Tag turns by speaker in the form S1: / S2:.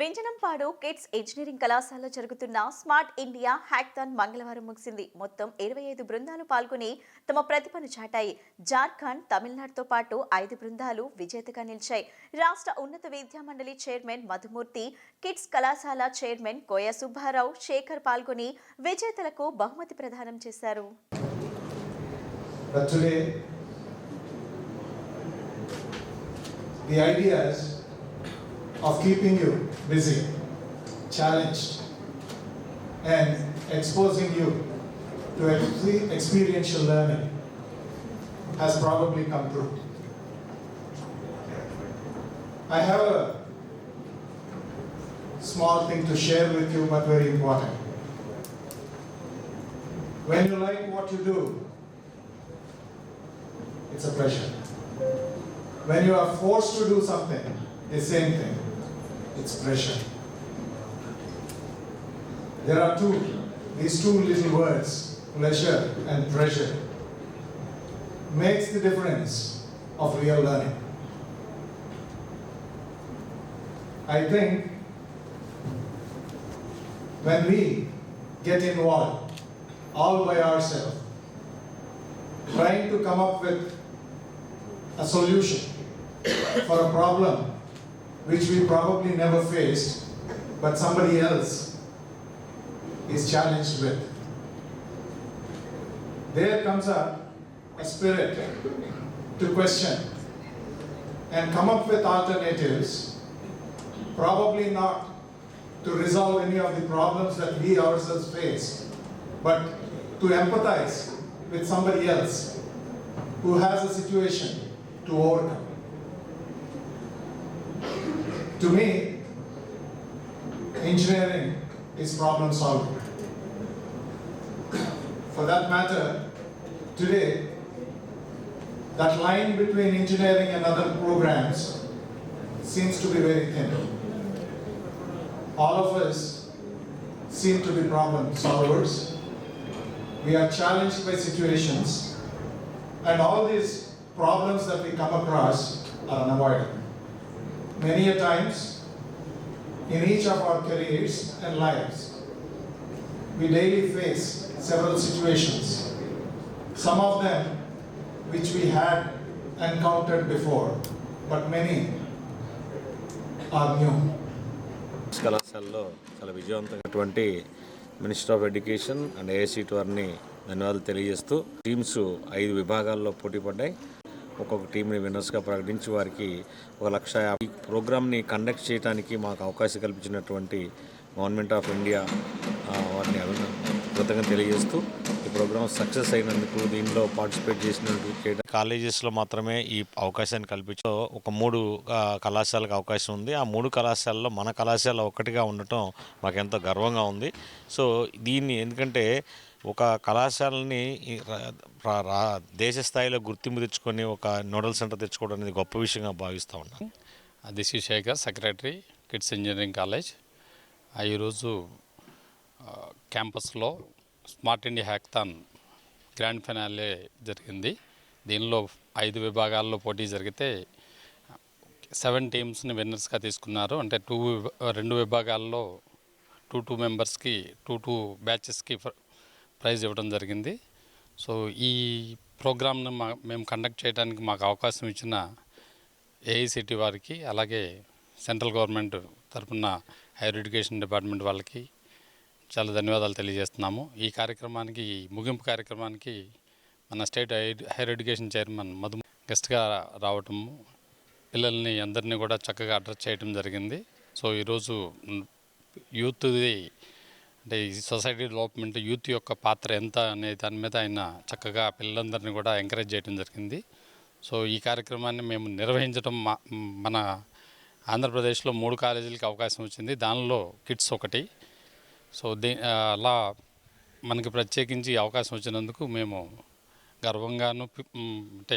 S1: వెంజనంపాడు kids engineering కళాశాలలో జరుగుతున్న smart India hackathon మంగళవారం ముగిసింది. మొత్తం ఇరవై ఐదు బృందాలు పాల్గొని తమ ప్రతిభను చాటాయి. జార్ఖండ్ తమిళనాడుతో పాటు ఐదు బృందాలు విజేతగా నిలిచాయి. రాష్ట్ర ఉన్నత విద్యా మండలి చైర్మన్ మధుమూర్తి కిడ్స్ కళాశాల చైర్మన్ కోయ సుబ్బారావు శేఖర్ పాల్గొని విజేతలకు బహుమతి ప్రదానం చేశారు.
S2: The ideas of keeping you busy, challenged, and exposing you to experiential learning has probably come true. I have a small thing to share with you, but very important. When you like what you do, it's a pleasure. When you are forced to do something, the same thing, it's pressure. There are two, these two little words, pleasure and pressure, makes the difference of real learning. I think when we get involved all by ourselves, trying to come up with a solution for a problem which we probably never faced, but somebody else is challenged with. There comes a, a spirit to question and come up with alternatives, probably not to resolve any of the problems that we ourselves face, but to empathize with somebody else who has a situation to overcome. To me, engineering is problem solving. For that matter, today, that line between engineering and other programs seems to be very thin. All of us seem to be problem solvers. We are challenged by situations, and all these problems that we come across are unavoidable. Many a times, in each of our careers and lives, we daily face several situations. Some of them which we had encountered before, but many are new.
S3: కళాశాలలో చాలా విజయవంతమైనటువంటి minister of education and AICTE వారిని ధన్యవాదాలు తెలియజేస్తూ teams ఐదు విభాగాల్లో పోటీ పడ్డాయి ఒక్కొక్క టీంని విన్నర్స్గా ప్రకటించి వారికి ఒక లక్ష యాభై- ఈ ప్రోగ్రామ్ని కండక్ట్ చేయడానికి మాకు అవకాశం కల్పించినటువంటి గవర్నమెంట్ ఆఫ్ ఇండియా వారిని కృతజ్ఞత తెలియజేస్తూ ఈ ప్రోగ్రామ్ సక్సెస్ అయినందుకు దీనిలో పార్టిసిపేట్ చేసిన కాలేజెస్లో మాత్రమే ఈ అవకాశాన్ని కల్పించో ఒక మూడు కళాశాలకు అవకాశం ఉంది. ఆ మూడు కళాశాలలో మన కళాశాల ఒక్కటిగా ఉండటం మాకెంతో గర్వంగా ఉంది. సో దీన్ని ఎందుకంటే ఒక కళాశాలని రా- రా- రా- దేశ స్థాయిలో గుర్తింపు తెచ్చుకొని ఒక నోడల్ సెంటర్ తెచ్చుకోవడం అనేది గొప్ప విషయంగా భావిస్తూ ఉన్నాను
S4: this Shekhar secretary KITS engineering college. ఆ, ఈరోజు క్యాంపస్లో smart India hackathon grand finale జరిగింది. దీనిలో ఐదు విభాగాల్లో పోటీ జరిగితే సెవెన్ టీమ్స్ని విన్నర్స్గా తీసుకున్నారు. అంటే టూ రెండు విభాగాల్లో టూ టూ మెంబర్స్కి టూ టూ బ్యాచెస్కి ప్రైజ్ ఇవ్వడం జరిగింది. సో ఈ ప్రోగ్రామ్ను మా మేము కండక్ట్ చేయడానికి మాకు అవకాశం ఇచ్చిన ఏఐసిటి వారికి అలాగే సెంట్రల్ గవర్నమెంట్ తరపున హైయర్ ఎడ్యుకేషన్ డిపార్ట్మెంట్ వాళ్ళకి చాలా ధన్యవాదాలు తెలియజేస్తున్నాము. ఈ కార్యక్రమానికి ముగింపు కార్యక్రమానికి మన state higher education chairman Madhu గెస్ట్గా రావటము పిల్లల్ని అందరినీ కూడా చక్కగా అడ్రస్ చేయడం జరిగింది. సో ఈరోజు యూత్ది అంటే ఈ సొసైటీ డెవలప్మెంట్ యూత్ యొక్క పాత్ర ఎంత అనే దాని మీద ఆయన చక్కగా పిల్లలందరినీ కూడా ఎంకరేజ్ చేయడం జరిగింది. సో ఈ కార్యక్రమాన్ని మేము నిర్వహించడం మా మన ఆంధ్రప్రదేశ్లో మూడు కాలేజీలకి అవకాశం వచ్చింది. దానిలో కిడ్స్ ఒకటి. సో దీ అలా మనకి ప్రత్యేకించి అవకాశం వచ్చినందుకు మేము గర్వంగాను అంటే